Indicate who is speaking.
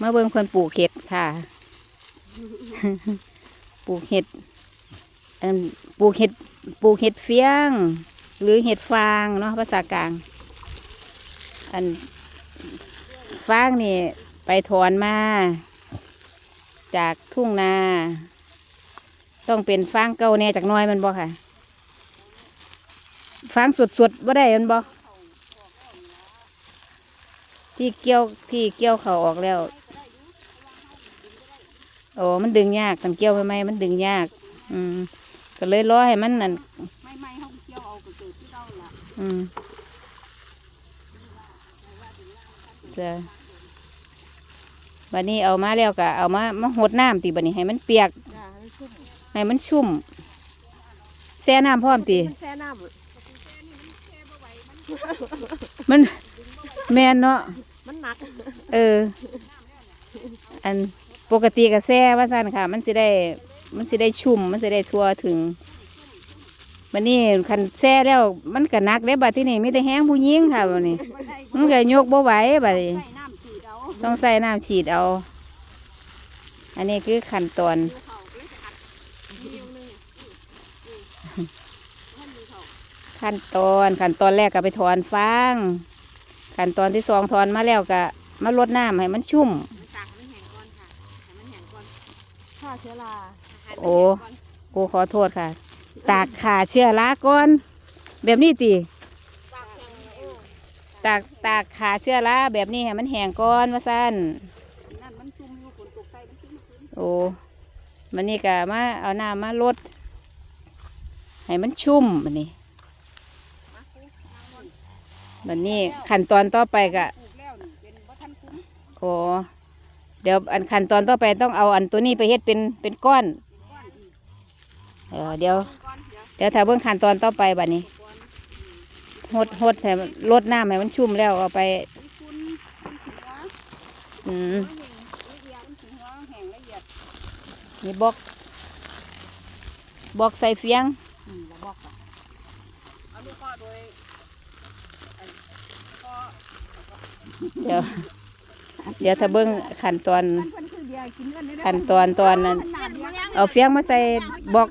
Speaker 1: มาเบิ่งเพิ่นปลูกเห็ดค่ะ ปลูกเห็ดอันปลูกเห็ดปลูกเห็ดเฟียง หรือเห็ดฟางเนาะภาษากลาง อันฟางนี่ไปถอนมา จากทุ่งนา ต้องเป็นฟางเก่าแน่จากน้อยมันบ่ค่ะฟางสดๆบ่ได้มันบ่ที่เกี่ยวที่เกี่ยวเขาออกแล้ว โอ้มันดึงยากกันเกี่ยวไปไหมมันดึงยาก อืมก็เลยรอให้มันนั่น
Speaker 2: ไม่ไม่เขาเกี่ยวเอาก็เกิดที่เราล่ะ
Speaker 1: อืมจะวันนี้เอามาแล้วก็เอามามาหดน้ำตีบันนี้ให้มันเปียก
Speaker 2: จ้าให้ชุ่ม
Speaker 1: ให้มันชุ่ม แช่น้ำพร้อมตี
Speaker 2: มันแช่น้
Speaker 1: มันแมนเนาะำ
Speaker 2: มันหนัก
Speaker 1: เออ อัน ปกติกับแซ่ว่าสั้นค่ะ มันสิได้ มันสิได้ชุ่ม มันสิได้ทั่วถึงวันนี้คันแซ่แล้วมันก็นักได้บัดที่นี่ไมีแต่แห้งผู้หญิงค่ะบัดนี้มันก็ยกบ่ไหวบัดนี้ต้องใส่น้ำฉีดเอา อันนี้คือขั้นตอนขั้นตอนขั้นตอนแรกก็ไปถอนฟางขั้นตอนที่สองถอนมาแล้วก็มาลดน้ำให้มันชุ่ม
Speaker 2: เชื้อรา
Speaker 1: โอ้กูขอโทษค่ะ ตากขาเชื้อราก่อน แบบนี้ติตากตากขาเชื้อราแบบนี้ให้มันแห้งก่อนว่าสั้น
Speaker 2: นั่นมันชุ่มอยู่ฝนตกใส่มันชุ่มขึ้น
Speaker 1: โอ้มันนี่ก็มาเอาน้ำมาลด ให้มันชุ่มมันนี่มันนี่ขั้นตอนต่อไปก็
Speaker 2: ปลูกแล้วนี่เป็นบ่ทันคุ้ม
Speaker 1: โอ้ เดี๋ยวอันขั้นตอนต่อไปต้องเอาอันตัวนี้ไปเฮ็ดเป็นเป็นก้อน
Speaker 2: ก้อนอีก
Speaker 1: เออเดี๋ยว
Speaker 2: ก้อนเดี๋ยว
Speaker 1: เดี๋ยวถ้าเบิ่งขั้นตอนต่อไปบัดนี้
Speaker 2: ก้อน
Speaker 1: หดหดให้มันลดน้ำให้มันชุ่มแล้วเอาไป
Speaker 2: มีคุณมีหัว
Speaker 1: อืม
Speaker 2: ละเอียดมันถึงหัวแห้งละเอียด
Speaker 1: นี่บล็อกบล็อกใส่เฟียง
Speaker 2: อืมแล้วบอกอะเอาลูกก็โดยไอ้ก็
Speaker 1: เดี๋ยว เดี๋ยวถ้าเบิ่งขั้นตอน
Speaker 2: มันเพิ่นคือเดียวกินกันได้เด้อ
Speaker 1: ขั้นตอนตอนนั้น
Speaker 2: ขนาดเดียว
Speaker 1: เอาเฟียงมาใส่บล็อก